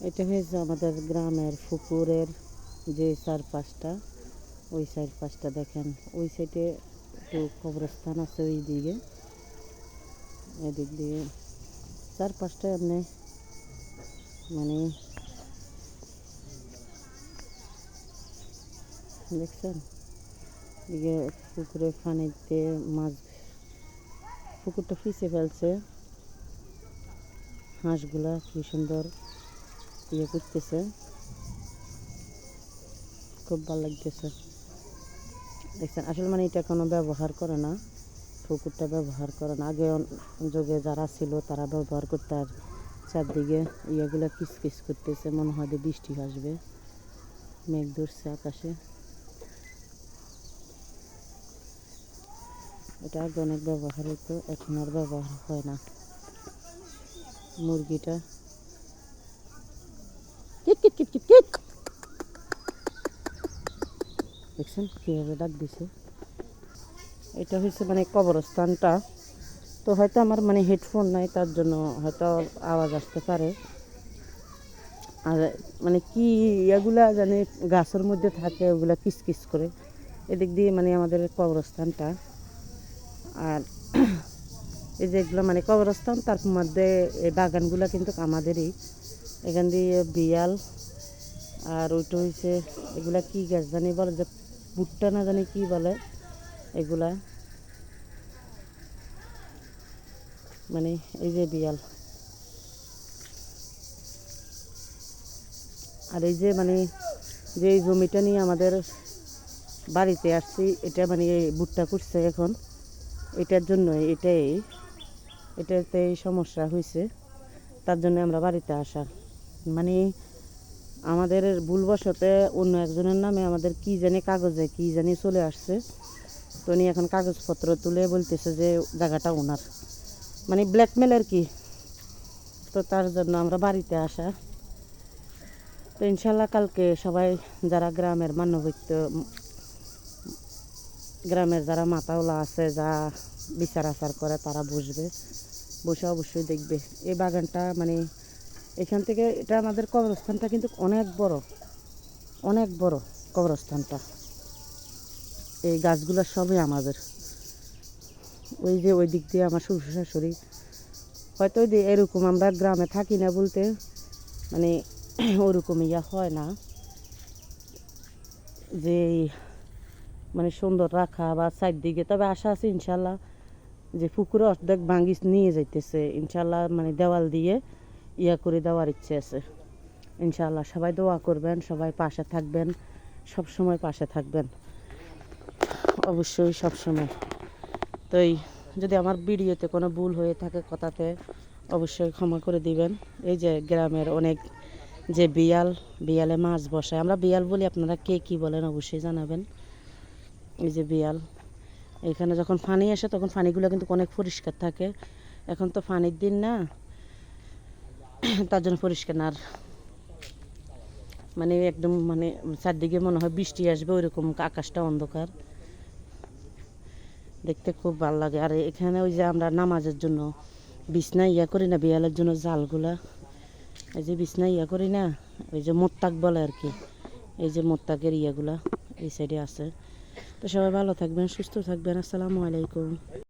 এটা হয়েছে আমাদের গ্রামের পুকুরের যে চারপাশটা, ওই চারপাশটা দেখেন। ওই সাইডে একটু কবরস্থান আছে ওই দিকে এদিক দিয়ে চারপাশটা এমনি মানে দেখছেন? এদিকে পুকুরে পানিতে মাছ, পুকুরটা ফিসে ফেলছে। হাঁসগুলা কি সুন্দর। ইয়ে করতেছে। খুব ভালো লাগতেছে। দেখছেন, আসলে মানে এটা কোনো ব্যবহার করে না। পুকুরটা ব্যবহার করে না। আগে যুগে যারা ছিল, তারা ব্যবহার করতে আর চারদিকে ইয়েগুলো কিস করতেছে। মনে হয় যে বৃষ্টি আসবে। মেঘ ধরছে আকাশে। এটা আগে অনেক ব্যবহার হতো এখন আর ব্যবহার হয় না। মুরগিটা দেখছেন কীভাবে ডাক দিছে? এটা হচ্ছে মানে কবরস্থানটা। তো হয়তো আমার মানে হেডফোন নাই, তার জন্য হয়তো আওয়াজ আসতে পারে। আর মানে কি এগুলা জানি গাছের মধ্যে থাকে, ওগুলা কিস করে। এদিক দিয়ে মানে আমাদের কবরস্থানটা। আর এই যে এগুলো মানে কবরস্থান, তার মধ্যে এই বাগানগুলো কিন্তু আমাদেরই। এখান দিয়ে বিয়াল আর ওইটা হয়েছে এগুলা কি গাছ জানি বলে যে ভুট্টা না জানি কি বলে এগুলা। মানে এই যে বিয়াল। আর এই যে মানে যে জমিটা নিয়ে আমাদের বাড়িতে আসছি, এটা মানে ভুট্টা করছে এখন। এটার জন্য এটাই। এটাতে সমস্যা হয়েছে তার জন্য আমরা বাড়িতে আসা। মানে আমাদের ভুলবশতে অন্য একজনের নামে আমাদের কি জানি কাগজে কি জানি চলে আসছে। তো উনি এখন কাগজপত্র তুলে বলতেছে যে জায়গাটা ওনার। মানে ব্ল্যাকমেল আর কি। তো তার জন্য আমরা বাড়িতে আসা। তো ইনশাল্লাহ কালকে সবাই যারা গ্রামের মানবিক গ্রামের যারা মাথাওলা আছে, যা বিচার আচার করে তারা বসবে। বসে অবশ্যই দেখবে। এই বাগানটা মানে এখান থেকে এটা আমাদের কবরস্থানটা কিন্তু অনেক বড়। অনেক বড় কবরস্থানটা। এই গাছগুলো সবই আমাদের। ওই যে ওই দিক দিয়ে আমার শ্বশুর শাশুড়ি। হয়তো যে এরকম আমরা গ্রামে থাকি না বলতে মানে ওরকম ইয়া হয় না। যে মানে সুন্দর রাখা বা সাইড দিকে। তবে আশা আছে ইনশাল্লাহ যে পুকুরে অর্ধেক ভাঙ্গি নিয়ে যাইতেছে। ইনশাল্লাহ মানে দেওয়াল দিয়ে ইয়া করে দেওয়ার ইচ্ছে আছে। ইনশাল্লাহ সবাই দোয়া করবেন, সবাই পাশে থাকবেন সব সময় পাশে থাকবেন। অবশ্যই সব সময় তো এই যদি আমার ভিডিওতে কোনো ভুল হয়ে থাকে কথাতে, অবশ্যই ক্ষমা করে দিবেন। এই যে গ্রামের অনেক যে বিয়াল, বিয়ালে মাছ বসায়, আমরা বিয়াল বলি আপনারা কে কি বলেন অবশ্যই জানাবেন। এই যে বিয়াল, এখানে যখন পানি আসে তখন পানিগুলো কিন্তু অনেক পরিষ্কার থাকে। এখন তো পানির দিন না। তার জন্য পরিষ্কার আর মানে একদম মানে চারদিকে মনে হয় বৃষ্টি আসবে, ওইরকম আকাশটা অন্ধকার। দেখতে খুব ভালো লাগে। আর এখানে ওই যে আমরা নামাজের জন্য বিছনা ইয়া করি না, বিয়ালের জন্য জালগুলা, এই যে বিছনা ইয়া করি না, ওই যে মোত্তাক বলে আর কি, এই যে মোত্তাকের ইয়াগুলা এই সাইডে আছে। তো সবাই ভালো থাকবেন, সুস্থ থাকবেন, আসসালামু আলাইকুম।